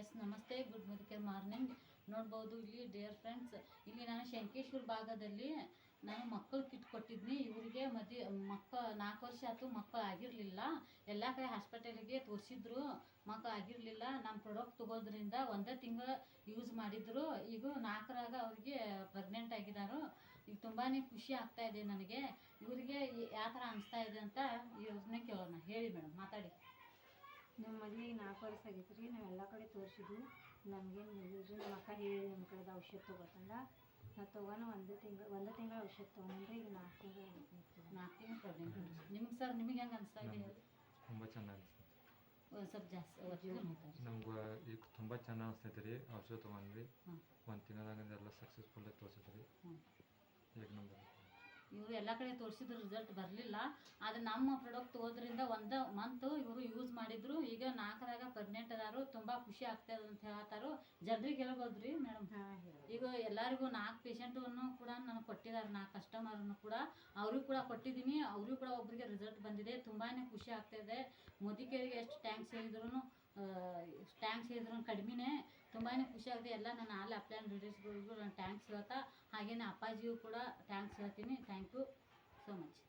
S, ನಮಸ್ತೆ, good ಮುದಿಕೆ morning. ನೋಡ್ಬೋದು, ಇಲ್ಲಿ ಡಿಯರ್ ಫ್ರೆಂಡ್ಸ್ ಇಲ್ಲಿ ನಾನು ಶಂಕೇಶ್ವರ ಭಾಗದಲ್ಲಿ ನಾನು ಮಕ್ಕಳು ಕಿಟ್ ಕೊಟ್ಟಿದ್ನಿ. ಇವರಿಗೆ ಮದಿ, ಮಕ್ಕ, ನಾಲ್ಕು ವರ್ಷ ಆಯ್ತು ಮಕ್ಕಳು ಆಗಿರಲಿಲ್ಲ. ಎಲ್ಲ ಕಡೆ ಹಾಸ್ಪಿಟಲಿಗೆ ತೋರಿಸಿದ್ರು, ಮಕ್ಕಳು ಆಗಿರಲಿಲ್ಲ. ನಮ್ಮ ಪ್ರಾಡಕ್ಟ್ ತಗೋದ್ರಿಂದ ಒಂದೇ ತಿಂಗಳು ಯೂಸ್ ಮಾಡಿದ್ರು. ಈಗ ನಾಲ್ಕರಾಗ ಅವ್ರಿಗೆ ಪ್ರೆಗ್ನೆಂಟ್ ಆಗಿದ್ದಾರೆ ಈಗ ತುಂಬಾ ಖುಷಿ ಆಗ್ತಾ ಇದೆ ನನಗೆ. ಇವರಿಗೆ ಯಾವ ಥರ ಅನಿಸ್ತಾ ಇದೆ ಅಂತ ಇವ್ರನ್ನೇ ಕೇಳೋಣ. ಹೇಳಿ ಮೇಡಮ್, ಮಾತಾಡಿ. ನಮ್ಮ ಮದುವೆಗೆ ನಾಲ್ಕು ವರ್ಷ ಆಗೈತೆ ರೀ ನಾವು ಎಲ್ಲ ಕಡೆ ತೋರಿಸಿದ್ವಿ. ನಮಗೇನು ಇಲ್ರಿ ನಮ್ಮ ಅಕ್ಕ ಹೇಳಿ ನಿಮ್ಮ ಕಡೆದು ಔಷಧ ತೊಗೋತಂದ. ನಾ ತೊಗೊಂಡು ಒಂದೇ ತಿಂಗಳು ಒಂದೇ ತಿಂಗಳ ಔಷಧ ತೊಗೊಂಡ್ರೆ ಈಗ ನಾಲ್ಕು ತಿಂಗಳು ಆಗೈತೆ ನಾಲ್ಕು ತಿಂಗಳು ಪ್ರೆಗ್ನೆಂಟ್ ನಿಮ್ಗೆ ಸರ್ ನಿಮಗೆ ಹೆಂಗೆ ಅನಿಸ್ತಾ ಇದೆ ತುಂಬ ಚೆನ್ನಾಗಿ ಅನಿಸ್ತೈತಿ ಒಂದು ಸ್ವಲ್ಪ ಜಾಸ್ತಿ ನಮ್ಗೆ ಈಗ ತುಂಬ ಚೆನ್ನಾಗಿ ಅನಿಸ್ತೈತೆ ರೀ ಔಷಧ ತೊಗೊಂಡ್ರಿ ಒಂದು ತಿಂಗಳಾಗ ಎಲ್ಲ ಸಕ್ಸಸ್ಫುಲ್ ತೋರಿಸಿದ್ರಿ ಹ್ಞೂ ಈಗ ನಮ್ದು ಇವರು ಎಲ್ಲ ಕಡೆ ತೋರಿಸಿದ್ರು ರಿಸಲ್ಟ್ ಬರಲಿಲ್ಲ. ಆದರೆ ನಮ್ಮ ಪ್ರಾಡಕ್ಟ್ ಹೋದ್ರಿಂದ ಒಂದು ಮಂತು ಇವರು ಯೂಸ್ ಮಾಡಿದ್ರು. ಈಗ ನಾಲ್ಕರಾಗ ಪ್ರೆಗ್ನೆಂಟ್ ಅದಾರು. ತುಂಬ ಖುಷಿ ಆಗ್ತದೆ ಅಂತ ಹೇಳ್ತಾರು. ಜನರಿಗೆ ಹೇಳ್ಬೋದು ರೀ ಮೇಡಮ್ ಈಗ ಎಲ್ಲರಿಗೂ ನಾಲ್ಕು ಪೇಷಂಟನ್ನು ಕೂಡ ನನಗೆ ಕೊಟ್ಟಿದ್ದಾರೆ ನಾಲ್ಕು ಕಸ್ಟಮರನ್ನು ಕೂಡ. ಅವ್ರಿಗೂ ಕೂಡ ಕೊಟ್ಟಿದ್ದೀನಿ ಅವರಿಗೂ ಕೂಡ ಒಬ್ಬರಿಗೆ ರಿಸಲ್ಟ್ ಬಂದಿದೆ. ತುಂಬಾ ಖುಷಿ ಆಗ್ತಾಯಿದೆ. ಮೋದಿಕೇರಿಗೆ ಎಷ್ಟು ಟ್ಯಾಂಕ್ಸ್ ಹೇಳಿದ್ರು ಟ್ಯಾಂಕ್ಸ್ ಹೇಳಿದ್ರು ಕಡಿಮೆನೇ. ತುಂಬಾ ಖುಷಿ ಆಗಿದೆ. ಎಲ್ಲ ನನ್ನ ಆಲ್ ಅಪ್ಲೈನ್ ರಿಲೇಟಿವ್ಸ್ಗಳಿಗೂ ನಾನು ಥ್ಯಾಂಕ್ಸ್ ಹೇಳ್ತಾ ಹಾಗೆಯೇ ಅಪ್ಪಾಜಿಗೂ ಕೂಡ ಥ್ಯಾಂಕ್ಸ್ ಹೇಳ್ತೀನಿ. Thank you so much